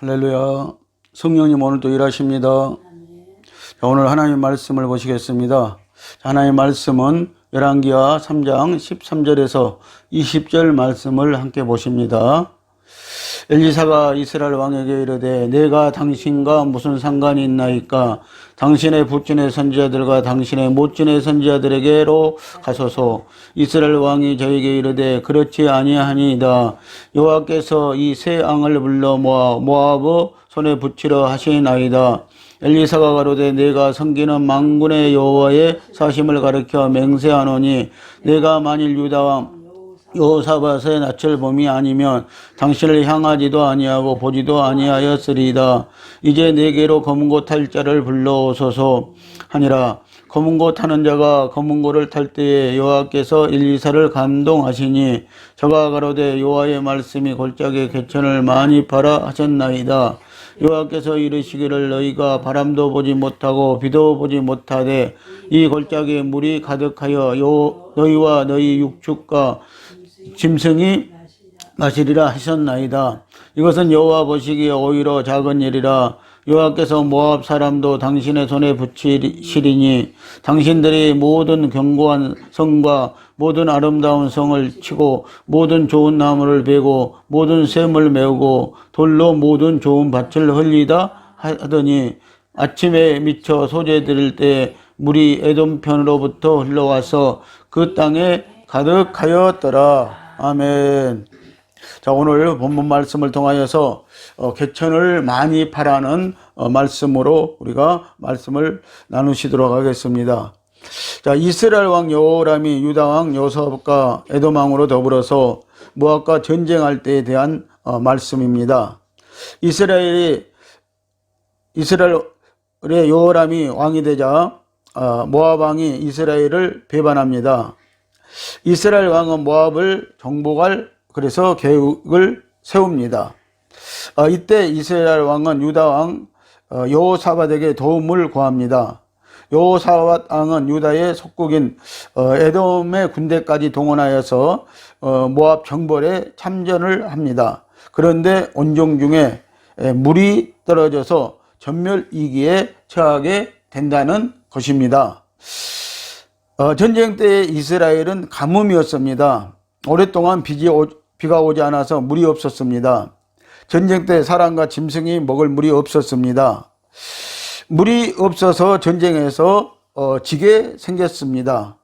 할렐루야. 성령님 오늘도 일하십니다. 자, 오늘 하나님 말씀을 보시겠습니다. 자, 하나님 말씀은 열왕기하 3장 13절에서 20절 말씀을 함께 보십니다. 엘리사가 이스라엘 왕에게 이르되 내가 당신과 무슨 상관이 있나이까 당신의 붓진의 선지자들과 당신의 못진의 선지자들에게로 가소서. 이스라엘 왕이 저에게 이르되 그렇지 아니하니이다. 여호와께서 이 세 앙을 불러 모아 모압의 손에 붙이려 하시나이다. 엘리사가 가로되 내가 섬기는 망군의 여호와의 사심을 가르켜 맹세하노니 내가 만일 유다 왕 여호사밧의 낯을 봄이 아니면 당신을 향하지도 아니하고 보지도 아니하였으리이다. 이제 내게로 검은고 탈 자를 불러오소서 하니라. 검은고 타는 자가 검은고를 탈 때에 여호와께서 엘리사를 감동하시니 저가 가로되 여호와의 말씀이 골짜기에 개천을 많이 팔아 하셨나이다. 여호와께서 이르시기를 너희가 바람도 보지 못하고 비도 보지 못하되 이 골짜기에 물이 가득하여 요 너희와 너희 육축과 짐승이 마시리라 하셨나이다. 이것은 여호와 보시기에 오히려 작은 일이라 여호와께서 모압 사람도 당신의 손에 붙이시리니 당신들이 모든 견고한 성과 모든 아름다운 성을 치고 모든 좋은 나무를 베고 모든 샘을 메우고 돌로 모든 좋은 밭을 흘리다 하더니 아침에 미쳐 소재 드릴 때 물이 에돔 편으로부터 흘러와서 그 땅에 가득하였더라. 아멘. 자, 오늘 본문 말씀을 통하여서 어, 개천을 많이 파라는 어, 말씀으로 우리가 말씀을 나누시도록 하겠습니다. 자, 이스라엘 왕 여호람이 유다 왕 여섭과 에돔 왕으로 더불어서 모압과 전쟁할 때에 대한 어, 말씀입니다. 이스라엘이 이스라엘의 여호람이 왕이 되자 어, 모압 왕이 이스라엘을 배반합니다. 이스라엘 왕은 모압을 정복할 그래서 계획을 세웁니다. 어, 이때 이스라엘 왕은 유다 왕 어, 여호사밧에게 도움을 구합니다. 여호사밧 왕은 유다의 속국인 어, 에돔의 군대까지 동원하여서 어, 모압 정벌에 참전을 합니다. 그런데 온종 중에 에, 물이 떨어져서 전멸 위기에 처하게 된다는 것입니다. 어, 전쟁 때 이스라엘은 가뭄이었습니다. 오랫동안 오, 비가 오지 않아서 물이 없었습니다. 전쟁 때 사람과 짐승이 먹을 물이 없었습니다. 물이 없어서 전쟁에서 어, 지게 생겼습니다.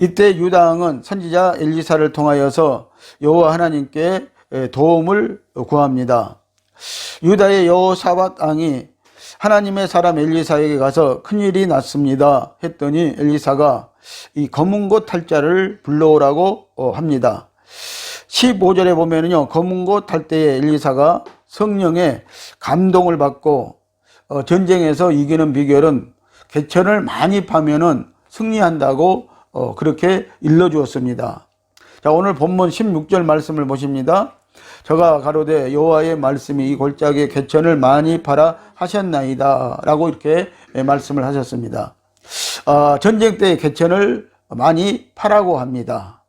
이때 유다 왕은 선지자 엘리사를 통하여서 여호와 하나님께 에, 도움을 구합니다. 유다의 여호사밧 왕이 하나님의 사람 엘리사에게 가서 큰일이 났습니다. 했더니 엘리사가 이 검은 곳 탈자를 불러오라고 어, 합니다. 15절에 보면은요, 검은 곳탈 때에 엘리사가 성령의 감동을 받고 어, 전쟁에서 이기는 비결은 개천을 많이 파면은 승리한다고 어, 그렇게 일러주었습니다. 자, 오늘 본문 16절 말씀을 보십니다. 저가 가로되 여호와의 말씀이 이 골짜기에 개천을 많이 팔아 하셨나이다 라고 이렇게 말씀을 하셨습니다. 어, 전쟁 때 개천을 많이 파라고 합니다.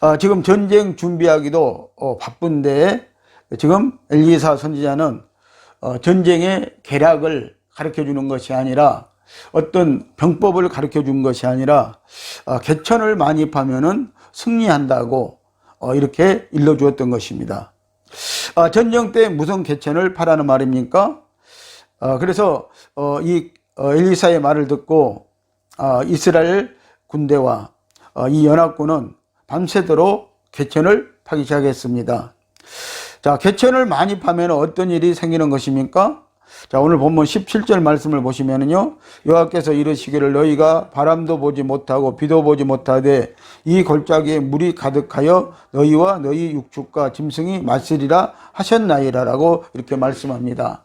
어, 지금 전쟁 준비하기도 어, 바쁜데 지금 엘리사 선지자는 어, 전쟁의 계략을 가르쳐 주는 것이 아니라 어떤 병법을 가르쳐 준 것이 아니라 어, 개천을 많이 파면은 승리한다고 어, 이렇게 일러 주었던 것입니다. 아, 전쟁 때 무슨 개천을 파라는 말입니까? 어, 그래서 어, 이 어, 엘리사의 말을 듣고 어, 이스라엘 군대와 어, 이 연합군은 밤새도록 개천을 파기 시작했습니다. 자, 개천을 많이 파면 어떤 일이 생기는 것입니까? 자, 오늘 본문 17절 말씀을 보시면은요, 여호와께서 이르시기를 너희가 바람도 보지 못하고 비도 보지 못하되 이 골짜기에 물이 가득하여 너희와 너희 육축과 짐승이 마시리라 하셨나이라라고 이렇게 말씀합니다.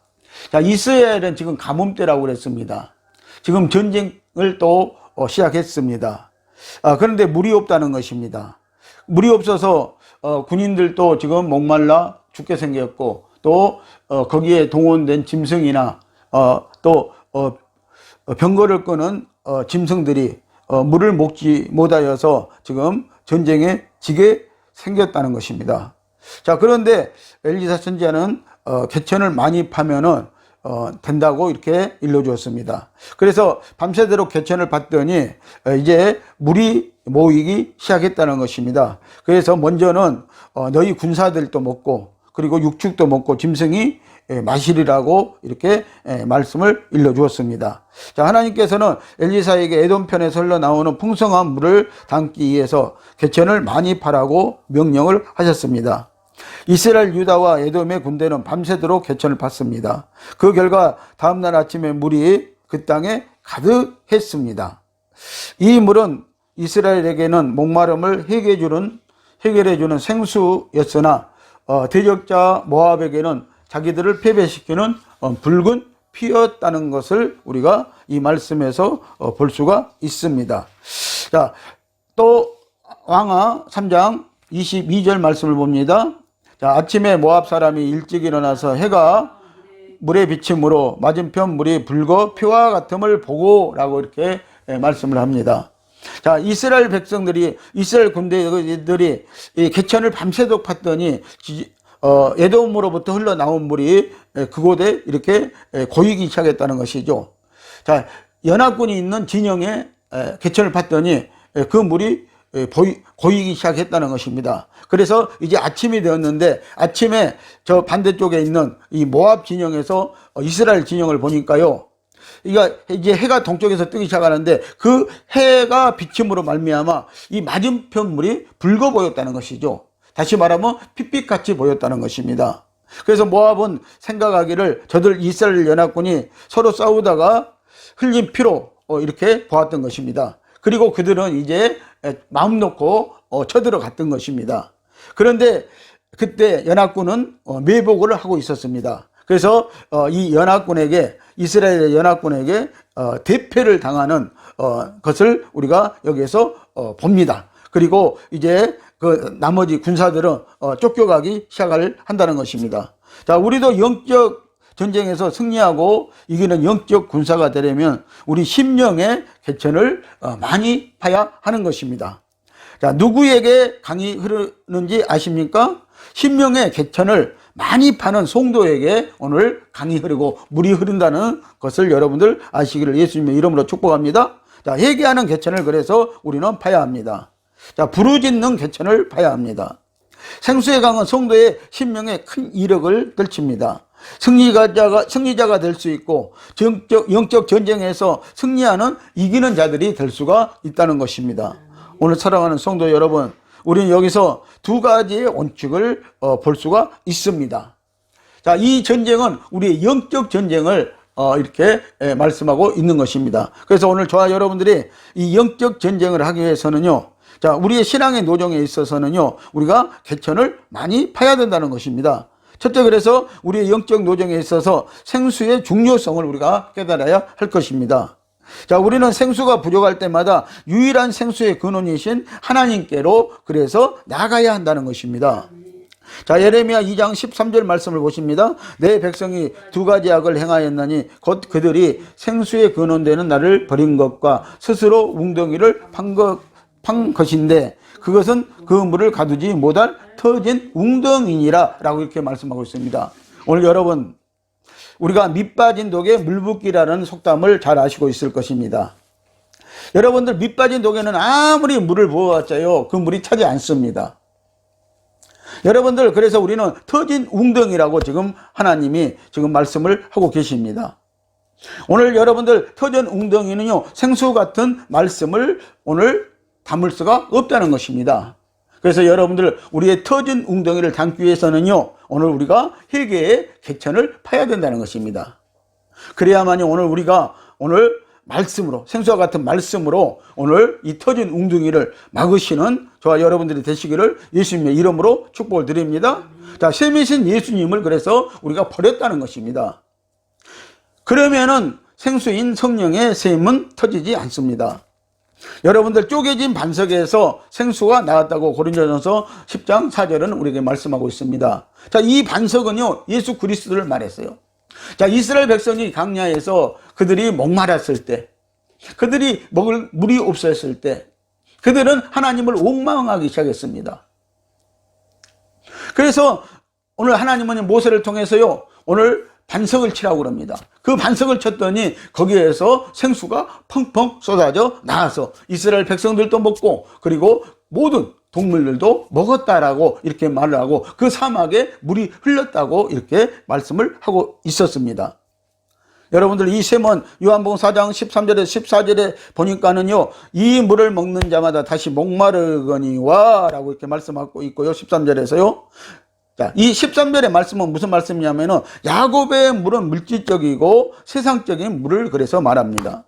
자, 이스라엘은 지금 가뭄 때라고 그랬습니다. 지금 전쟁 을또 어, 시작했습니다. 아, 그런데 물이 없다는 것입니다. 물이 없어서 어, 군인들도 지금 목말라 죽게 생겼고 또 어, 거기에 동원된 짐승이나 어, 또 어, 병거를 끄는 어, 짐승들이 어, 물을 먹지 못하여서 지금 전쟁에 지게 생겼다는 것입니다. 자 그런데 엘리사 선지자는 어, 개천을 많이 파면은 어, 된다고 이렇게 일러주었습니다. 그래서 밤새도록 개천을 봤더니 어, 이제 물이 모이기 시작했다는 것입니다. 그래서 먼저는 어, 너희 군사들도 먹고 그리고 육축도 먹고 짐승이 예, 마시리라고 이렇게 예, 말씀을 일러주었습니다. 자, 하나님께서는 엘리사에게 에돔편에서 흘러나오는 풍성한 물을 담기 위해서 개천을 많이 파라고 명령을 하셨습니다. 이스라엘 유다와 에돔의 군대는 밤새도록 개천을 팠습니다. 그 결과 다음날 아침에 물이 그 땅에 가득했습니다. 이 물은 이스라엘에게는 목마름을 해결해 주는 해결해 주는 생수였으나 어, 대적자 모압에게는 자기들을 패배시키는 어, 붉은 피였다는 것을 우리가 이 말씀에서 어, 볼 수가 있습니다. 자, 또 왕하 3장 22절 말씀을 봅니다. 자, 아침에 모압 사람이 일찍 일어나서 해가 물에 비침으로 맞은편 물이 붉어 피와 같음을 보고라고 이렇게 예, 말씀을 합니다. 자, 이스라엘 백성들이 이스라엘 군대들이 이 개천을 밤새도록 팠더니 지- 어, 에돔으로부터 흘러나온 물이 예, 그곳에 이렇게 예, 고이기 시작했다는 것이죠. 자, 연합군이 있는 진영에 에, 개천을 팠더니 에, 그 물이 에, 보이- 고이기 시작했다는 것입니다. 그래서 이제 아침이 되었는데 아침에 저 반대쪽에 있는 이 모압 진영에서 어, 이스라엘 진영을 보니까요. 이제 해가 동쪽에서 뜨기 시작하는데 그 해가 비침으로 말미암아 이 맞은편 물이 붉어 보였다는 것이죠. 다시 말하면 핏빛같이 보였다는 것입니다. 그래서 모압은 생각하기를 저들 이스라엘 연합군이 서로 싸우다가 흘린 피로 어, 이렇게 보았던 것입니다. 그리고 그들은 이제 에, 마음 놓고 어, 쳐들어갔던 것입니다. 그런데 그때 연합군은 어, 매복을 하고 있었습니다. 그래서 어, 이 연합군에게 이스라엘 연합군에게 어, 대패를 당하는 어, 것을 우리가 여기에서 어, 봅니다. 그리고 이제 그 나머지 군사들은 어, 쫓겨가기 시작을 한다는 것입니다. 자, 우리도 영적 전쟁에서 승리하고 이기는 영적 군사가 되려면 우리 심령의 개천을 어, 많이 파야 하는 것입니다. 자, 누구에게 강이 흐르는지 아십니까? 신명의 개천을 많이 파는 송도에게 오늘 강이 흐르고 물이 흐른다는 것을 여러분들 아시기를 예수님의 이름으로 축복합니다. 자, 회개하는 개천을 그래서 우리는 파야 합니다. 자, 부르짖는 개천을 파야 합니다. 생수의 강은 성도의 신명에 큰 이력을 떨칩니다. 승리자가, 승리자가 될 수 있고, 정적, 영적 전쟁에서 승리하는 이기는 자들이 될 수가 있다는 것입니다. 오늘 사랑하는 성도 여러분, 우리는 여기서 두 가지의 원칙을 어, 볼 수가 있습니다. 자, 이 전쟁은 우리의 영적 전쟁을 어, 이렇게 에, 말씀하고 있는 것입니다. 그래서 오늘 저와 여러분들이 이 영적 전쟁을 하기 위해서는요, 자, 우리의 신앙의 노정에 있어서는요, 우리가 개천을 많이 파야 된다는 것입니다. 첫째, 그래서 우리의 영적 노정에 있어서 생수의 중요성을 우리가 깨달아야 할 것입니다. 자, 우리는 생수가 부족할 때마다 유일한 생수의 근원이신 하나님께로 그래서 나가야 한다는 것입니다. 자, 예레미야 2장 13절 말씀을 보십니다. 내 백성이 두 가지 악을 행하였나니 곧 그들이 생수의 근원되는 나를 버린 것과 스스로 웅덩이를 판, 것, 판 것인데 그것은 그 물을 가두지 못할 터진 웅덩이니라 라고 이렇게 말씀하고 있습니다. 오늘 여러분 우리가 밑빠진 독에 물붓기라는 속담을 잘 아시고 있을 것입니다. 여러분들 밑빠진 독에는 아무리 물을 부어왔자요 그 물이 차지 않습니다. 여러분들 그래서 우리는 터진 웅덩이라고 지금 하나님이 지금 말씀을 하고 계십니다. 오늘 여러분들 터진 웅덩이는요 생수 같은 말씀을 오늘 담을 수가 없다는 것입니다. 그래서 여러분들 우리의 터진 웅덩이를 담기 위해서는요 오늘 우리가 회개의 개천을 파야 된다는 것입니다. 그래야만이 오늘 우리가 오늘 말씀으로 생수와 같은 말씀으로 오늘 이 터진 웅둥이를 막으시는 저와 여러분들이 되시기를 예수님의 이름으로 축복을 드립니다. 자, 셈이신 예수님을 그래서 우리가 버렸다는 것입니다. 그러면은 생수인 성령의 셈은 터지지 않습니다. 여러분들 쪼개진 반석에서 생수가 나왔다고 고린도전서 10장 4절은 우리에게 말씀하고 있습니다. 자, 이 반석은요, 예수 그리스도를 말했어요. 자, 이스라엘 백성이 강야에서 그들이 목마랐을 때, 그들이 먹을 물이 없었을 때, 그들은 하나님을 원망하기 시작했습니다. 그래서 오늘 하나님은 모세를 통해서요, 오늘 반석을 치라고 그럽니다. 그 반석을 쳤더니 거기에서 생수가 펑펑 쏟아져 나와서 이스라엘 백성들도 먹고 그리고 모든 동물들도 먹었다라고 이렇게 말을 하고 그 사막에 물이 흘렀다고 이렇게 말씀을 하고 있었습니다. 여러분들 이 셈은 요한복음 4장 13절에 14절에 보니까는요 이 물을 먹는 자마다 다시 목마르거니와 라고 이렇게 말씀하고 있고요 13절에서요 자, 이 13절의 말씀은 무슨 말씀이냐면은 야곱의 물은 물질적이고 세상적인 물을 그래서 말합니다.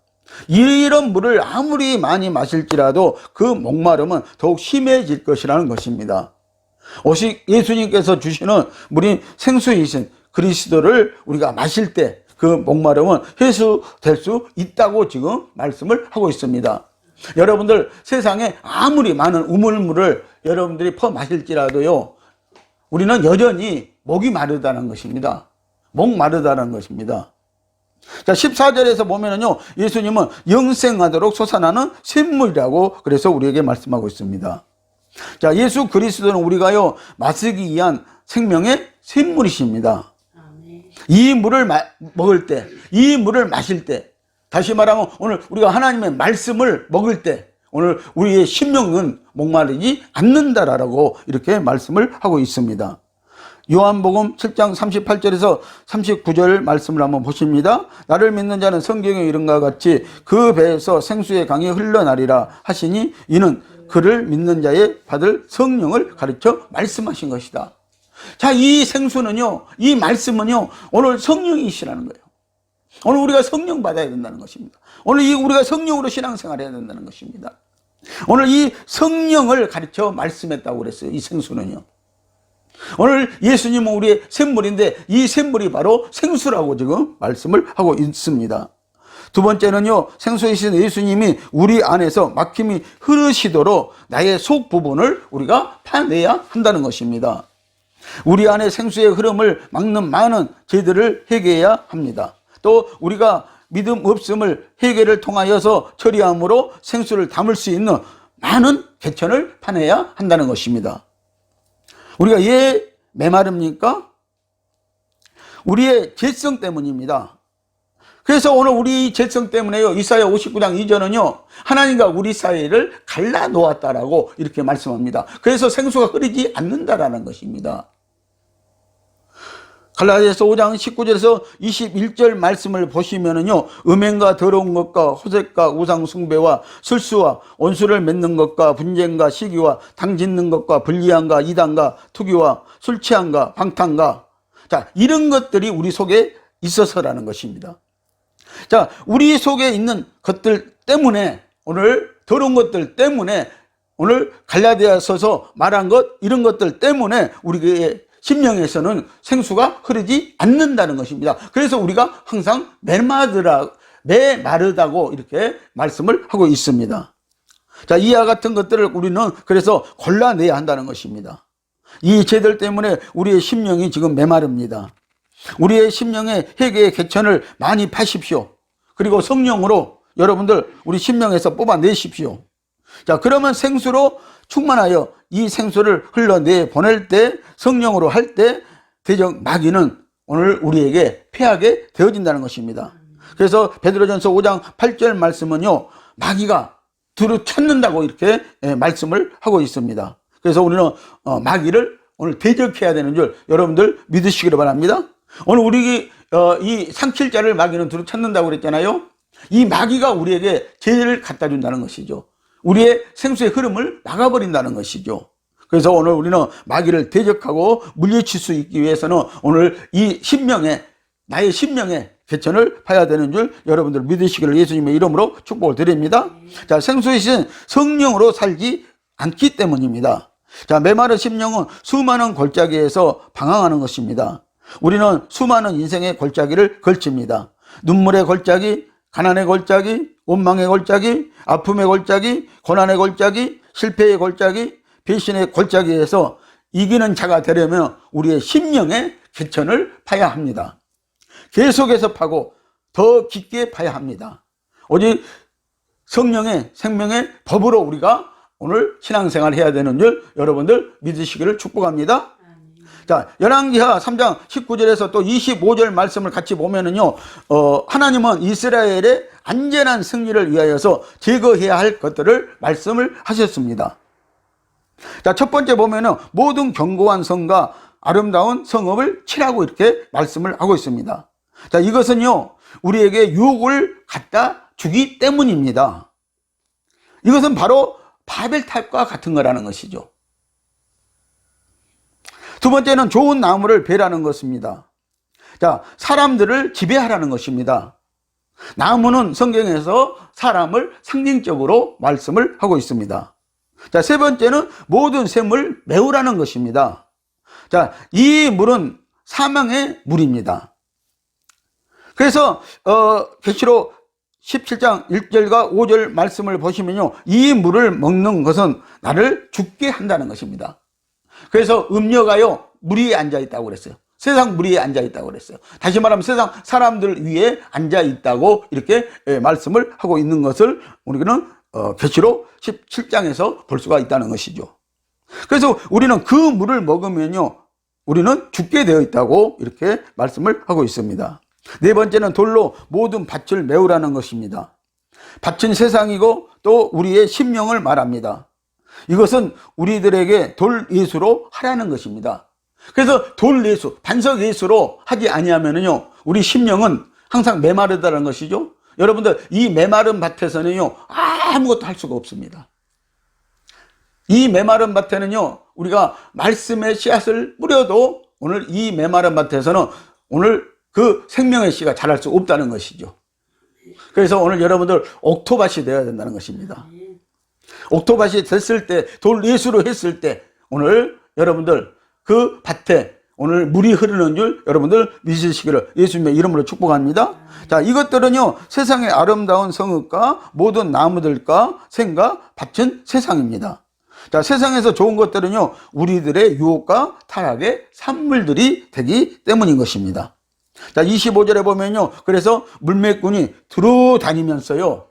이런 물을 아무리 많이 마실지라도 그 목마름은 더욱 심해질 것이라는 것입니다. 오직 예수님께서 주시는 물이 생수이신 그리스도를 우리가 마실 때 그 목마름은 해소될 수 있다고 지금 말씀을 하고 있습니다. 여러분들 세상에 아무리 많은 우물물을 여러분들이 퍼 마실지라도요, 우리는 여전히 목이 마르다는 것입니다. 목 마르다는 것입니다. 자, 14절에서 보면은요, 예수님은 영생하도록 솟아나는 샘물이라고 그래서 우리에게 말씀하고 있습니다. 자, 예수 그리스도는 우리가요, 마시기 위한 생명의 샘물이십니다. 이 물을 마, 먹을 때, 이 물을 마실 때, 다시 말하면 오늘 우리가 하나님의 말씀을 먹을 때, 오늘 우리의 심령은 목마르지 않는다라고 이렇게 말씀을 하고 있습니다. 요한복음 7장 38절에서 39절 말씀을 한번 보십니다. 나를 믿는 자는 성경에 이런 것 같이 그 배에서 생수의 강이 흘러나리라 하시니 이는 그를 믿는 자의 받을 성령을 가르쳐 말씀하신 것이다. 자, 이 생수는요, 이 말씀은요, 오늘 성령이시라는 거예요. 오늘 우리가 성령 받아야 된다는 것입니다. 오늘 이 우리가 성령으로 신앙생활 해야 된다는 것입니다. 오늘 이 성령을 가르쳐 말씀했다고 그랬어요. 이 생수는요. 오늘 예수님은 우리의 샘물인데 이 샘물이 바로 생수라고 지금 말씀을 하고 있습니다. 두 번째는요, 생수이신 예수님이 우리 안에서 막힘이 흐르시도록 나의 속 부분을 우리가 파내야 한다는 것입니다. 우리 안에 생수의 흐름을 막는 많은 죄들을 해결해야 합니다. 또 우리가 믿음 없음을 해결을 통하여서 처리함으로 생수를 담을 수 있는 많은 개천을 파내야 한다는 것입니다. 우리가 왜 메마릅니까? 우리의 죄성 때문입니다. 그래서 오늘 우리 죄성 때문에요. 이사야 59장 2절은요. 하나님과 우리 사이를 갈라 놓았다라고 이렇게 말씀합니다. 그래서 생수가 흐르지 않는다라는 것입니다. 갈라디아서 5장 19절에서 21절 말씀을 보시면은요, 음행과 더러운 것과 호색과 우상 숭배와 술수와 원수를 맺는 것과 분쟁과 시기와 당 짓는 것과 불리함과 이단과 투기와 술 취함과 방탕과 자, 이런 것들이 우리 속에 있어서라는 것입니다. 자, 우리 속에 있는 것들 때문에 오늘 더러운 것들 때문에 오늘 갈라디아서서 말한 것 이런 것들 때문에 우리의 심령에서는 생수가 흐르지 않는다는 것입니다. 그래서 우리가 항상 메마르라, 메마르다고 이렇게 말씀을 하고 있습니다. 자, 이와 같은 것들을 우리는 그래서 골라내야 한다는 것입니다. 이 죄들 때문에 우리의 심령이 지금 메마릅니다. 우리의 심령의 회개의 개천을 많이 파십시오. 그리고 성령으로 여러분들 우리 심령에서 뽑아내십시오. 자, 그러면 생수로 충만하여 이 생수를 흘러내 보낼 때 성령으로 할 때 대적 마귀는 오늘 우리에게 패하게 되어진다는 것입니다. 그래서 베드로전서 5장 8절 말씀은요. 마귀가 두루 찾는다고 이렇게 예, 말씀을 하고 있습니다. 그래서 우리는 어, 마귀를 오늘 대적해야 되는 줄 여러분들 믿으시기를 바랍니다. 오늘 우리 어, 이 상킬자를 마귀는 두루 찾는다고 그랬잖아요. 이 마귀가 우리에게 죄를 갖다 준다는 것이죠. 우리의 생수의 흐름을 막아버린다는 것이죠. 그래서 오늘 우리는 마귀를 대적하고 물리칠 수 있기 위해서는 오늘 이 신명에 나의 신명에 개천을 파야 되는 줄 여러분들 믿으시기를 예수님의 이름으로 축복을 드립니다. 자, 생수이신 성령으로 살지 않기 때문입니다. 자, 메마른 심령은 수많은 골짜기에서 방황하는 것입니다. 우리는 수많은 인생의 골짜기를 걸칩니다. 눈물의 골짜기, 가난의 골짜기, 원망의 골짜기, 아픔의 골짜기, 고난의 골짜기, 실패의 골짜기, 배신의 골짜기에서 이기는 자가 되려면 우리의 심령의 개천을 파야 합니다. 계속해서 파고 더 깊게 파야 합니다. 오직 성령의 생명의 법으로 우리가 오늘 신앙생활 해야 되는 줄 여러분들 믿으시기를 축복합니다. 자, 열왕기하 3장 19절에서 또 25절 말씀을 같이 보면은요, 어, 하나님은 이스라엘의 안전한 승리를 위하여서 제거해야 할 것들을 말씀을 하셨습니다. 자, 첫 번째 보면은 모든 견고한 성과 아름다운 성읍을 치라고 이렇게 말씀을 하고 있습니다. 자, 이것은요, 우리에게 유혹을 갖다 주기 때문입니다. 이것은 바로 바벨탑과 같은 거라는 것이죠. 두 번째는 좋은 나무를 베라는 것입니다. 자, 사람들을 지배하라는 것입니다. 나무는 성경에서 사람을 상징적으로 말씀을 하고 있습니다. 자, 세 번째는 모든 샘을 메우라는 것입니다. 자, 이 물은 사망의 물입니다. 그래서 어 계시록 17장 1절과 5절 말씀을 보시면요. 이 물을 먹는 것은 나를 죽게 한다는 것입니다. 그래서 음료가요. 물 위에 앉아 있다고 그랬어요. 세상 물 위에 앉아 있다고 그랬어요. 다시 말하면 세상 사람들 위에 앉아 있다고 이렇게 예, 말씀을 하고 있는 것을 우리는 어, 계시록 17장에서 볼 수가 있다는 것이죠. 그래서 우리는 그 물을 먹으면요. 우리는 죽게 되어 있다고 이렇게 말씀을 하고 있습니다. 네 번째는 돌로 모든 밭을 메우라는 것입니다. 밭은 세상이고 또 우리의 심령을 말합니다. 이것은 우리들에게 돌 예수로 하라는 것입니다. 그래서 돌 예수, 반석 예수로 하지 아니하면은요, 우리 심령은 항상 메마르다는 것이죠. 여러분들 이 메마른 밭에서는요 아무것도 할 수가 없습니다. 이 메마른 밭에는요 우리가 말씀의 씨앗을 뿌려도 오늘 이 메마른 밭에서는 오늘 그 생명의 씨가 자랄 수 없다는 것이죠. 그래서 오늘 여러분들 옥토밭이 되어야 된다는 것입니다. 옥토밭이 됐을 때, 돌 예수로 했을 때, 오늘 여러분들 그 밭에 오늘 물이 흐르는 줄 여러분들 믿으시기를 예수님의 이름으로 축복합니다. 자, 이것들은요, 세상의 아름다운 성읍과 모든 나무들과 생과 밭은 세상입니다. 자, 세상에서 좋은 것들은요, 우리들의 유혹과 타락의 산물들이 되기 때문인 것입니다. 자, 25절에 보면요, 그래서 물매꾼이 들어 다니면서요,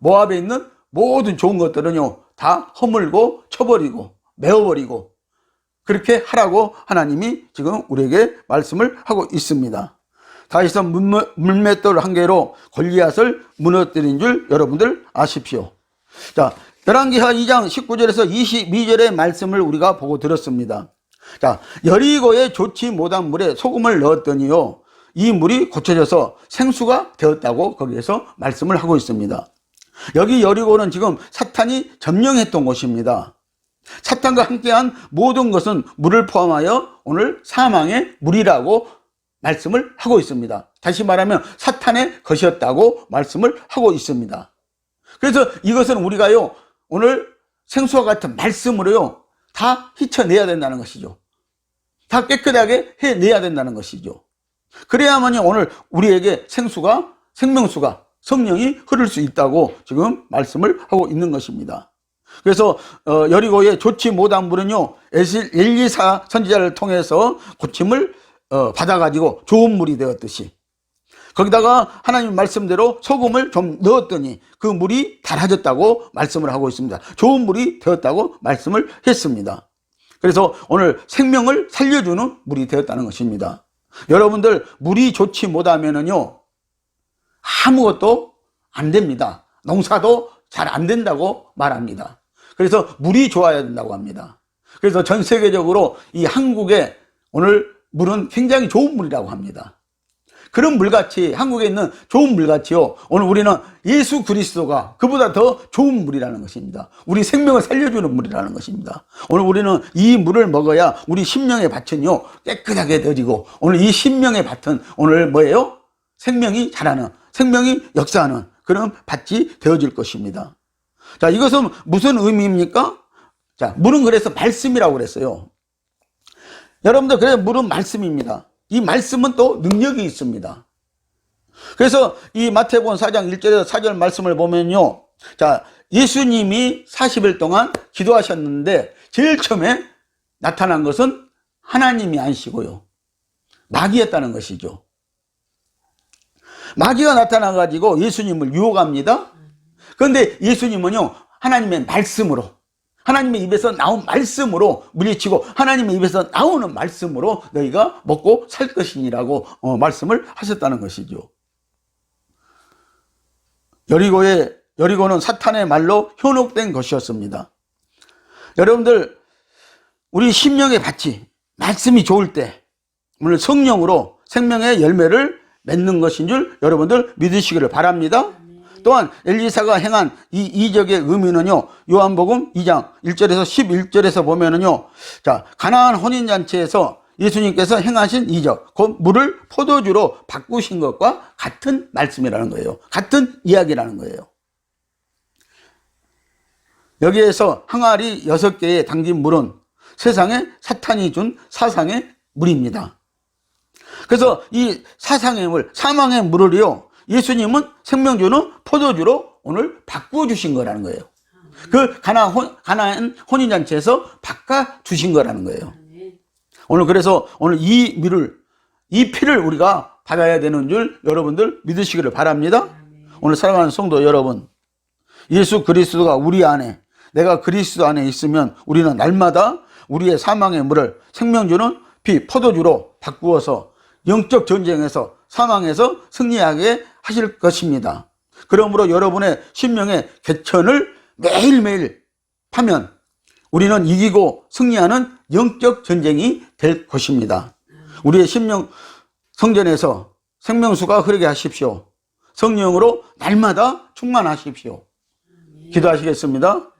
모압에 있는 모든 좋은 것들은요, 다 허물고 쳐버리고, 메워버리고, 그렇게 하라고 하나님이 지금 우리에게 말씀을 하고 있습니다. 다시서 물맷돌 한 개로 골리앗을 무너뜨린 줄 여러분들 아십시오. 자, 열왕기하 2장 19절에서 22절의 말씀을 우리가 보고 들었습니다. 자, 여리고에 좋지 못한 물에 소금을 넣었더니요. 이 물이 고쳐져서 생수가 되었다고 거기에서 말씀을 하고 있습니다. 여기 여리고는 지금 사탄이 점령했던 곳입니다. 사탄과 함께한 모든 것은 물을 포함하여 오늘 사망의 물이라고 말씀을 하고 있습니다. 다시 말하면 사탄의 것이었다고 말씀을 하고 있습니다. 그래서 이것은 우리가요, 오늘 생수와 같은 말씀으로요, 다 휘쳐내야 된다는 것이죠. 다 깨끗하게 해내야 된다는 것이죠. 그래야만이 오늘 우리에게 생수가, 생명수가, 성령이 흐를 수 있다고 지금 말씀을 하고 있는 것입니다. 그래서 어, 여리고의 좋지 못한 물은요 엘리사 선지자를 통해서 고침을 어, 받아가지고 좋은 물이 되었듯이 거기다가 하나님 말씀대로 소금을 좀 넣었더니 그 물이 달아졌다고 말씀을 하고 있습니다. 좋은 물이 되었다고 말씀을 했습니다. 그래서 오늘 생명을 살려주는 물이 되었다는 것입니다. 여러분들 물이 좋지 못하면은요 아무것도 안 됩니다. 농사도 잘 안 된다고 말합니다. 그래서 물이 좋아야 된다고 합니다. 그래서 전 세계적으로 이 한국에 오늘 물은 굉장히 좋은 물이라고 합니다. 그런 물같이 한국에 있는 좋은 물같이요. 오늘 우리는 예수 그리스도가 그보다 더 좋은 물이라는 것입니다. 우리 생명을 살려주는 물이라는 것입니다. 오늘 우리는 이 물을 먹어야 우리 심령의 밭은요 깨끗하게 되어지고 오늘 이 심령의 밭은 오늘 뭐예요? 생명이 자라는 생명이 역사하는 그런 밭이 되어질 것입니다. 자, 이것은 무슨 의미입니까? 자, 물은 그래서 말씀이라고 그랬어요. 여러분들, 그래, 물은 말씀입니다. 이 말씀은 또 능력이 있습니다. 그래서 이 마태복음 4장 1절에서 4절 말씀을 보면요. 자, 예수님이 40일 동안 기도하셨는데 제일 처음에 나타난 것은 하나님이 아니시고요. 마귀였다는 것이죠. 마귀가 나타나가지고 예수님을 유혹합니다. 그런데 예수님은요, 하나님의 말씀으로 하나님의 입에서 나온 말씀으로 물리치고 하나님의 입에서 나오는 말씀으로 너희가 먹고 살 것이니라고 어, 말씀을 하셨다는 것이죠. 여리고의 여리고는 사탄의 말로 현혹된 것이었습니다. 여러분들 우리 심령의 밭이 말씀이 좋을 때 오늘 성령으로 생명의 열매를 맺는 것인 줄 여러분들 믿으시기를 바랍니다. 또한 엘리사가 행한 이 이적의 의미는요. 요한복음 2장 1절에서 11절에서 보면은요. 자, 가나안 혼인 잔치에서 예수님께서 행하신 이적, 곧 물을 포도주로 바꾸신 것과 같은 말씀이라는 거예요. 같은 이야기라는 거예요. 여기에서 항아리 여섯 개에 담긴 물은 세상에 사탄이 준 사상의 물입니다. 그래서 이 사상의 물, 사망의 물을요, 예수님은 생명주는 포도주로 오늘 바꿔주신 거라는 거예요. 그 가나 혼, 가나안 혼인잔치에서 바꿔 주신 거라는 거예요. 오늘 그래서 오늘 이 물을, 이 피를 우리가 받아야 되는 줄 여러분들 믿으시기를 바랍니다. 오늘 사랑하는 성도 여러분, 예수 그리스도가 우리 안에, 내가 그리스도 안에 있으면 우리는 날마다 우리의 사망의 물을 생명주는 피, 포도주로 바꾸어서 영적 전쟁에서 사망에서 승리하게 하실 것입니다. 그러므로 여러분의 심령의 개천을 매일매일 파면 우리는 이기고 승리하는 영적 전쟁이 될 것입니다. 우리의 심령 성전에서 생명수가 흐르게 하십시오. 성령으로 날마다 충만하십시오. 기도하시겠습니다.